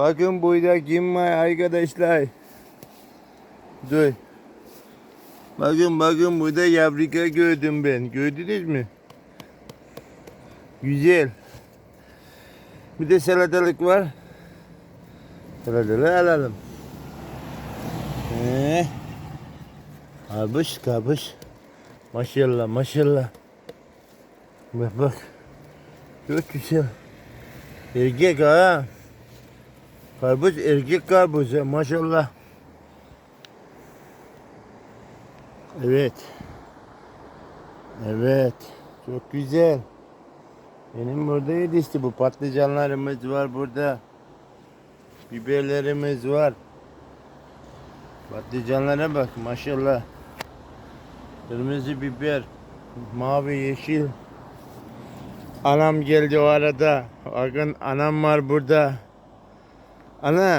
Bakın burada kim var arkadaşlar. Dur. Bakın bakın burada yavrika gördüm ben. Gördünüz mü? Güzel. Bir de salatalık var. Salatalığı alalım. Ee, kabış kabış. Maşallah maşallah. Bak bak. Çok güzel. Erkek ha. Karpuz erkek karpuz ha maşallah. Evet. Evet. Çok güzel. Benim burada yetişti bu patlıcanlarımız var burada. Biberlerimiz var. Patlıcanlara bak maşallah. Kırmızı biber, mavi yeşil. Anam geldi o arada. Bakın anam var burada. Ana